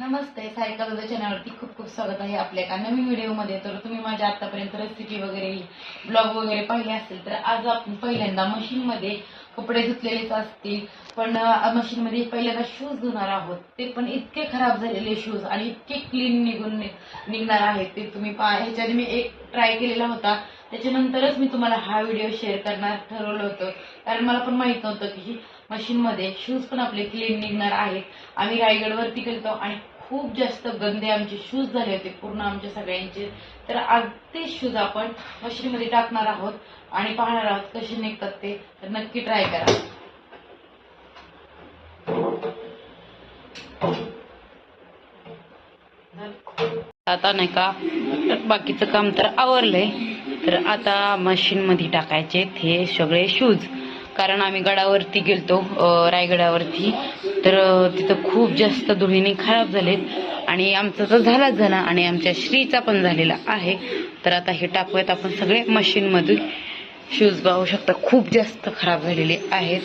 नमस्ते सारिका दादा चॅनलवरती खूप खूप स्वागत आहे आपल्या एका नवीन व्हिडिओमध्ये. तर तुम्ही माझ्या आतापर्यंत रेसिपी वगैरे ब्लॉग वगैरे पाहिले असतील तर आज आपण पहिल्यांदा मशीनमध्ये कपडे धुतलेलेच असतील. पण मशीनमध्ये पहिल्यांदा शूज धुणार आहोत. ते पण इतके खराब झालेले शूज आणि इतके क्लीन निघून निघणार आहेत ते तुम्ही पहा. ह्याच्यात मी एक ट्राय केलेला होता. त्याच्यानंतरच मी तुम्हाला हा व्हिडिओ शेअर करणार ठरवलं होतं. कारण मला पण माहीत नव्हतं की मशीनमध्ये शूज पण आपले क्लीन निघणार आहेत. आम्ही रायगडवरती गेलतो आणि खूप जास्त गंदे आमचे शूज झाले होते पूर्ण आमच्या सगळ्यांचे. तर आज ते शूज आपण मशीनमध्ये टाकणार आहोत आणि पाहणार आहोत कसे निघतात ते. तर नक्की ट्राय करा. आता नाही का बाकीचं काम तर आवरलंय. तर आता मशीनमध्ये टाकायचे हे सगळे शूज कारण आम्ही गडावरती गेलतो रायगडावरती. तर तिथं खूप जास्त धुळीने खराब झालेत. आणि आमचा तर झालाच झाला आणि आमच्या श्रीचा पण झालेला आहे. तर आता हे टाकूयात आपण सगळे मशीनमधून. शूज पाहू शकता खूप जास्त खराब झालेले आहेत.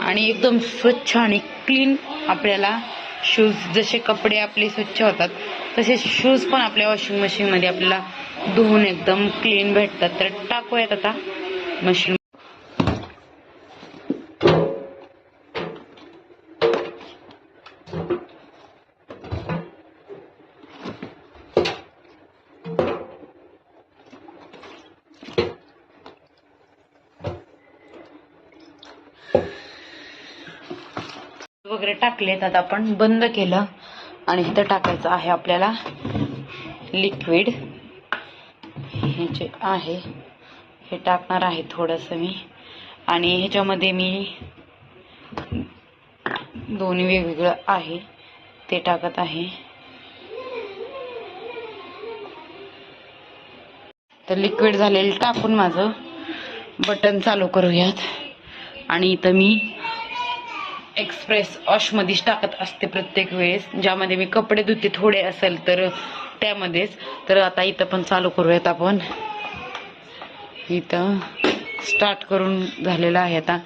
आणि एकदम स्वच्छ आणि क्लीन आपल्याला शूज जसे कपडे आपले स्वच्छ होतात तसे शूज पण आपल्या वॉशिंग मशीनमध्ये आपल्याला धुवून एकदम क्लीन भेटतात. तर टाकूयात आता मशीन वगैरे टाकलेत आता आपण बंद केलं. आणि इथं टाकायचं आहे आपल्याला लिक्विड हे जे आहे. हे टाकणार आहे थोडंसं मी. आणि ह्याच्यामध्ये मी दोन्ही वेगवेगळं आहे. ते टाकत आहे. तर लिक्विड झालेलं टाकून माझं बटन चालू करूयात. आणि इथं मी एक्सप्रेस वॉशमध्येच टाकत असते प्रत्येक वेळेस. ज्यामध्ये मी कपडे धुते थोडे असेल तर त्यामध्येच. तर आता इथं पण चालू करूयात आपण. इथं. स्टार्ट करून झालेलं आहे आता.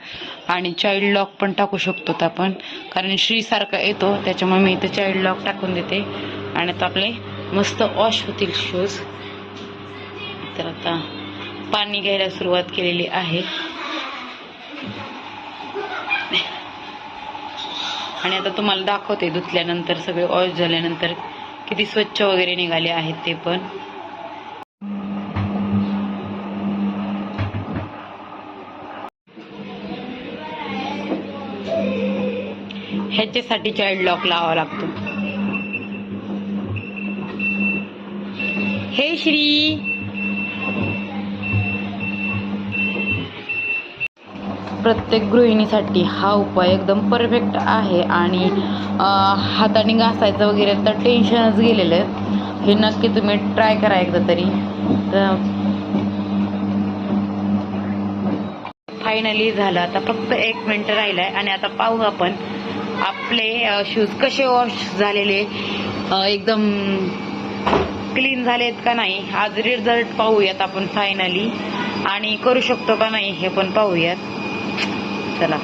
आणि चाइल्ड लॉक पण टाकू शकतो आपण. कारण श्रीसारखा येतो त्याच्यामुळे मी इथं चाइल्ड लॉक टाकून देते. आणि आता आपले मस्त वॉश होतील शूज तर आता पाणी घ्यायला सुरुवात केलेली आहे. आणि आता तुम्हाला दाखवते धुतल्यानंतर सगळे वॉश झाल्यानंतर किती स्वच्छ वगैरे निघाले आहेत ते पण. ह्याच्यासाठी चाइल्ड लॉक लावावा लागतो. हे श्री प्रत्येक गृहिणीसाठी हा उपाय एकदम परफेक्ट आहे आणि हाताने घासायचं वगैरे तर टेन्शनच गेलेलं आहे. हे नक्की तुम्ही ट्राय करा एकदा तरी. तर फायनली झालं. आता फक्त एक मिनिट आहे आणि आता पाहू आपण आपले शूज कसे वॉश झालेले एकदम क्लीन झालेत का नाही आज रिझल्ट पाहूयात आपण फायनली आणि करू शकतो का नाही हे पण पाहूयात. चला.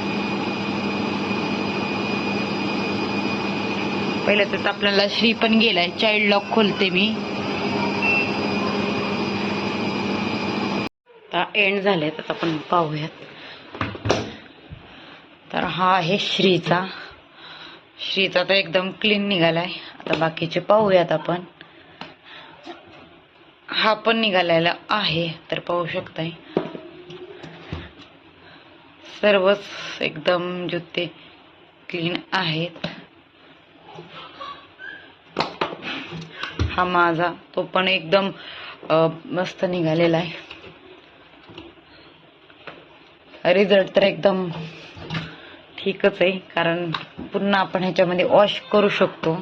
पहिलं तर आपल्याला श्री पण गेलाय चाइल्ड लॉक खोलते मी. आता एंड झाले तर आपण पाहूयात. तर हा आहे श्रीचा. श्रीचा तर एकदम क्लीन निघालाय. आता बाकीचे पाहूयात आपण. हा पण निघालेला आहे तर पाहू शकताय. सर्वच एकदम जुते क्लीन आहेत. हा माझा तो पण एकदम मस्त निघालेला आहे. रिझल्ट तर एकदम ठीकच आहे कारण पुन्हा आपण ह्याच्यामध्ये वॉश करू शकतो.